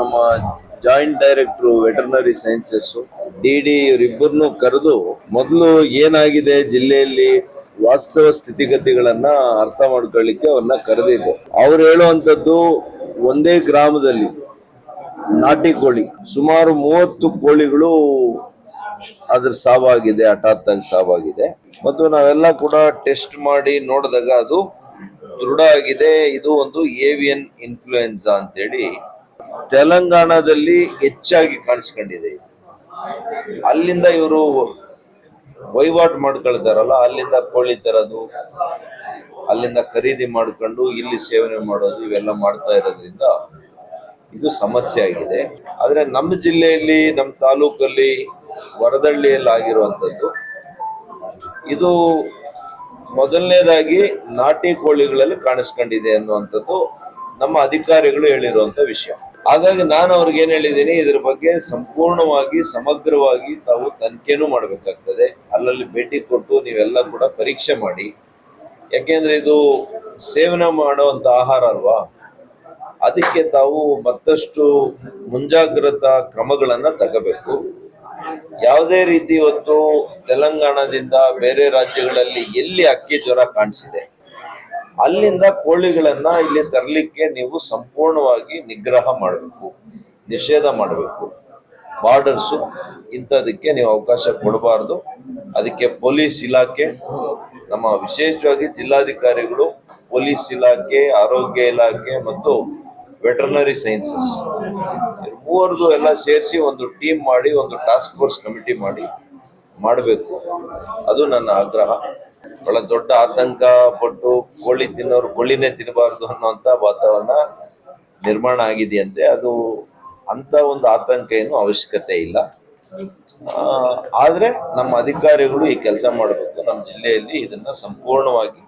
ನಮ್ಮ joint director veterinary sciences D D ಇವರಿಬ್ಬರನ್ನು ಕರೆದು ಮೊದಲು ಏನಾಗಿದೆ ಜಿಲ್ಲೆಯಲ್ಲಿ ವಾಸ್ತವ ಸ್ಥಿತಿಗತಿಗಳನ್ನ ಅರ್ಥ ಮಾಡ್ಕೊಳ್ಳಿಕ್ಕೆ ಅವ್ರನ್ನ ಕರೆದಿದ್ದೆ. ಅವ್ರು ಹೇಳುವಂಥದ್ದು ಒಂದೇ ಗ್ರಾಮದಲ್ಲಿ ನಾಟಿ ಕೋಳಿ. ಸುಮಾರು ಮೂವತ್ತು ಕೋಳಿಗಳು ಅದ್ರ ಸಾವಾಗಿದೆ, ಹಠಾತ್ತಾಗಿ ಸಾವಾಗಿದೆ. ಮತ್ತು ನಾವೆಲ್ಲ ಕೂಡ ಟೆಸ್ಟ್ ಮಾಡಿ ನೋಡಿದಾಗ ಅದು ದೃಢ ಆಗಿದೆ. ಇದು ಒಂದು ಏವಿಯನ್ ಇನ್ಫ್ಲೂಯೆನ್ಸಾ ಅಂತೇಳಿ ತೆಲಂಗಾಣದಲ್ಲಿ ಹೆಚ್ಚಾಗಿ ಕಾಣಿಸ್ಕೊಂಡಿದೆ. ಅಲ್ಲಿಂದ ಇವರು ವಹಿವಾಟು ಮಾಡ್ಕೊಳ್ತಾರಲ್ಲ, ಅಲ್ಲಿಂದ ಕೋಳಿ ತರೋದು, ಅಲ್ಲಿಂದ ಖರೀದಿ ಮಾಡ್ಕೊಂಡು ಇಲ್ಲಿ ಸೇವನೆ ಮಾಡೋದು ಇವೆಲ್ಲ ಮಾಡ್ತಾ ಇರೋದ್ರಿಂದ ಇದು ಸಮಸ್ಯೆ ಆಗಿದೆ. ಆದರೆ ನಮ್ಮ ಜಿಲ್ಲೆಯಲ್ಲಿ, ನಮ್ಮ ತಾಲೂಕಲ್ಲಿ ವರದಳ್ಳಿಯಲ್ಲಿ ಆಗಿರುವಂಥದ್ದು, ಇದು ಮೊದಲನೇದಾಗಿ ನಾಟಿ ಕೋಳಿಗಳಲ್ಲಿ ಕಾಣಿಸ್ಕೊಂಡಿದೆ ಅನ್ನುವಂಥದ್ದು ನಮ್ಮ ಅಧಿಕಾರಿಗಳು ಹೇಳಿರುವಂಥ ವಿಷಯ. ಹಾಗಾಗಿ ನಾನು ಅವ್ರಿಗೆ ಏನು ಹೇಳಿದ್ದೀನಿ, ಇದ್ರ ಬಗ್ಗೆ ಸಂಪೂರ್ಣವಾಗಿ, ಸಮಗ್ರವಾಗಿ ತಾವು ತನಿಖೆನೂ ಮಾಡಬೇಕಾಗ್ತದೆ. ಅಲ್ಲಲ್ಲಿ ಭೇಟಿ ಕೊಟ್ಟು ನೀವೆಲ್ಲ ಕೂಡ ಪರೀಕ್ಷೆ ಮಾಡಿ. ಯಾಕೆಂದ್ರೆ ಇದು ಸೇವನೆ ಮಾಡುವಂತ ಆಹಾರ ಅಲ್ವಾ? ಅದಕ್ಕೆ ತಾವು ಮತ್ತಷ್ಟು ಮುಂಜಾಗ್ರತಾ ಕ್ರಮಗಳನ್ನು ತಗೋಬೇಕು. ಯಾವುದೇ ರೀತಿ ಇವತ್ತು ತೆಲಂಗಾಣದಿಂದ ಬೇರೆ ರಾಜ್ಯಗಳಲ್ಲಿ ಎಲ್ಲಿ ಅಕ್ಕಿ ಜ್ವರ ಕಾಣಿಸಿದೆ? ಅಲ್ಲಿಂದ ಕೋಳಿಗಳನ್ನ ಇಲ್ಲಿ ತರಲಿಕ್ಕೆ ನೀವು ಸಂಪೂರ್ಣವಾಗಿ ನಿಗ್ರಹ ಮಾಡಬೇಕು, ನಿಷೇಧ ಮಾಡಬೇಕು. ಬಾರ್ಡರ್ಸು ಇಂಥದಕ್ಕೆ ನೀವು ಅವಕಾಶ ಕೊಡಬಾರ್ದು. ಅದಕ್ಕೆ ಪೊಲೀಸ್ ಇಲಾಖೆ, ನಮ್ಮ ವಿಶೇಷವಾಗಿ ಜಿಲ್ಲಾಧಿಕಾರಿಗಳು, ಪೊಲೀಸ್ ಇಲಾಖೆ, ಆರೋಗ್ಯ ಇಲಾಖೆ ಮತ್ತು ವೆಟರ್ನರಿ ಸೈನ್ಸಸ್. ಮೂವರದು ಎಲ್ಲ ಸೇರಿಸಿ ಒಂದು ಟೀಮ್ ಮಾಡಿ, ಒಂದು ಟಾಸ್ಕ್ ಫೋರ್ಸ್ ಕಮಿಟಿ ಮಾಡಿ, ಮಾಡಬೇಕು. ಅದು ನನ್ನ ಆಗ್ರಹ. ಬಹಳ ದೊಡ್ಡ ಆತಂಕ ಪಟ್ಟು ಕೋಳಿ ತಿನ್ನೋರು ಕೋಳಿನೇ ತಿನ್ನಬಾರದು ಅನ್ನೋಂಥ ವಾತಾವರಣ ನಿರ್ಮಾಣ ಆಗಿದೆಯಂತೆ. ಅದು ಅಂತ ಒಂದು ಆತಂಕ ಏನು ಅವಶ್ಯಕತೆ ಇಲ್ಲ. ಆದ್ರೆ ನಮ್ಮ ಅಧಿಕಾರಿಗಳು ಈ ಕೆಲಸ ಮಾಡಬೇಕು. ನಮ್ಮ ಜಿಲ್ಲೆಯಲ್ಲಿ ಇದನ್ನ ಸಂಪೂರ್ಣವಾಗಿ